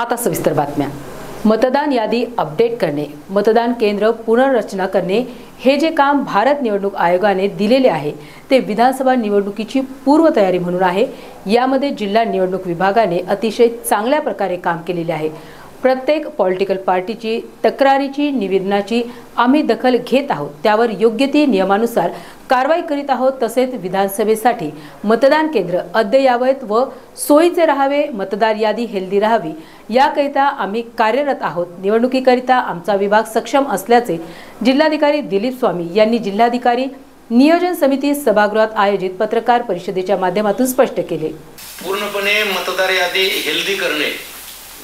आता सविस्तर बातम्या. मतदान यादी अपडेट करणे मतदान केंद्र पुनर्रचना करणे हे जे काम भारत निवडणूक आयोगाने दिलेले आहे ते विधानसभा निवडणुकीची पूर्वतयारी म्हणून आहे. यामध्ये जिल्हा निवडणूक विभागाने अतिशय चांगल्या प्रकारे काम केलेले आहे. प्रत्येक पॉलिटिकल पार्टीची तक्रारीची निवेदनाची आम्ही दखल घेत आहोत. त्यावर योग्य ती नियमानुसार कारवाई करीत आहोत. तसेच विधानसभेसाठी मतदान केंद्र अद्ययावत व सोयीचे राहावे मतदार यादी हेल्दी राहावी याकरिता आम्ही कार्यरत आहोत. निवडणुकीकरिता आमचा विभाग सक्षम असल्याचे जिल्हाधिकारी दिलीप स्वामी यांनी जिल्हाधिकारी नियोजन समिती सभागृहात आयोजित पत्रकार परिषदेच्या माध्यमातून स्पष्ट केले. पूर्णपणे मतदार यादी हेल्दी करणे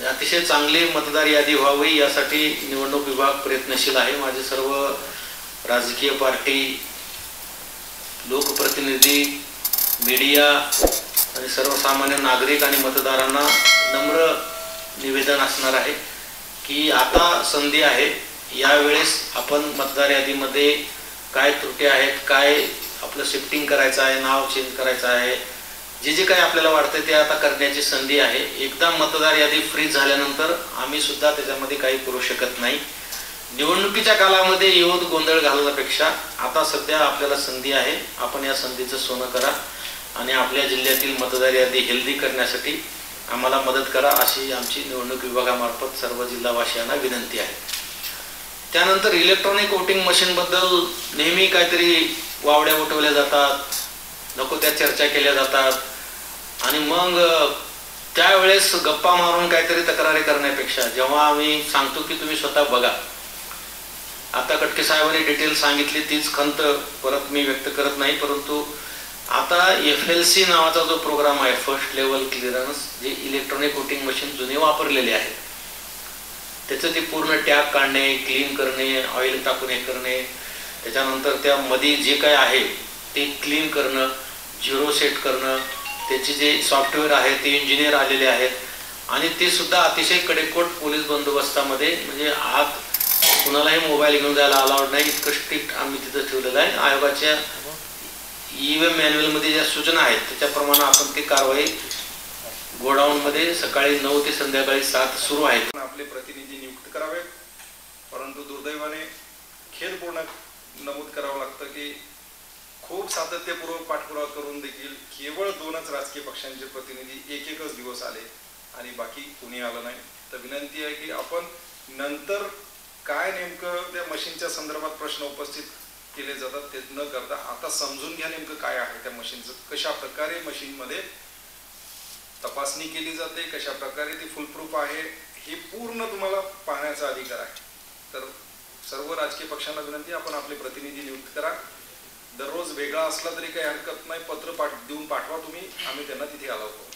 अतिशय चांगली मतदार यादी व्हावी यासाठी निवडणूक विभाग प्रयत्नशील आहे. माझे सर्व राजकीय पार्टी लोकप्रतिनिधी मीडिया आणि सर्वसामान्य नागरिक आणि मतदारांना नम्र निवेदन असणार आहे की आता संधी आहे. यावेळेस आपण मतदार यादीमध्ये काय त्रुटी आहेत काय आपलं शिफ्टिंग करायचं आहे नाव चेंज करायचं आहे जे जे काही आपल्याला वाटतं ते आता करण्याची संधी आहे. एकदा मतदार यादी फ्री झाल्यानंतर आम्ही सुद्धा त्याच्यामध्ये काही करू शकत नाही. निवडणुकीच्या कालामध्ये येऊन गोंधळ घालण्यापेक्षा आता सध्या आपल्याला संधी आहे. आपण या संधीचं सोनं करा आणि आपल्या जिल्ह्यातील मतदार यादी हेल्दी करण्यासाठी आम्हाला मदत करा अशी आमची निवडणूक विभागामार्फत सर्व जिल्हावासियांना विनंती आहे. त्यानंतर इलेक्ट्रॉनिक वोटिंग मशीनबद्दल नेहमी काहीतरी वावड्या उठवल्या जातात नको त्या चर्चा केल्या जातात. आणि मग त्यावेळेस गप्पा मारून काहीतरी तक्रारी करण्यापेक्षा जेव्हा आम्ही सांगतो की तुम्ही स्वतः बघा. आता कटके साहेबांनी डिटेल सांगितली तीच खंत परत मी व्यक्त करत नाही परंतु आता एफ एल सी नावाचा जो प्रोग्राम आहे फर्स्ट लेवल क्लिअरन्स जे इलेक्ट्रॉनिक वोटिंग मशीन जुने वापरलेले आहेत. त्याचं ते पूर्ण टॅग काढणे क्लीन करणे ऑइल टाकून हे करणे. त्याच्यानंतर त्यामध्ये जे काय आहे ते क्लीन करणं झिरो सेट करणं त्याचे जे सॉफ्टवेअर आहे ते इंजिनियर आलेले आहेत. आणि ते सुद्धा अतिशय कडेकोट पोलीस बंदोबस्तामध्ये म्हणजे आत कुणालाही मोबाईल घेऊन जायला अलाउड नाही इतकं स्ट्रिक्ट आम्ही तिथं ठेवलेलं आहे. आयोगाच्या ई मॅन्युअलमध्ये मॅन्युअलमध्ये ज्या सूचना आहेत त्याच्याप्रमाणे आपण ती कारवाई गोडाऊनमध्ये सकाळी नऊ ते संध्याकाळी सात सुरू आहेत पण आपले प्रतिनिधी नियुक्त करावेत परंतु दुर्दैवाने खेदपूर्ण नमूद करावं लागतं की खूप सातत्यपूर्वक पाठपुरावा करून देखील केवळ दोनच राजकीय पक्षांचे प्रतिनिधी एक एकच दिवस आले आणि बाकी कुणी आलं नाही. तर विनंती आहे की आपण नंतर काय नेमकं त्या मशीनच्या संदर्भात प्रश्न उपस्थित केले जातात ते न करता आता समजून घ्या नेमकं काय आहे त्या मशीनचं कशा प्रकारे मशीनमध्ये तपासणी केली जाते कशा प्रकारे ती फुलप्रूफ आहे हे पूर्ण तुम्हाला पाहण्याचा अधिकार आहे. तर सर्व राजकीय पक्षांना विनंती आपण आपले प्रतिनिधी नियुक्त करा. दररोज वेगळा असला तरी काही हरकत नाही पत्र पाठ देऊन पाठवा तुम्ही आम्ही त्यांना तिथे आलो आहोत.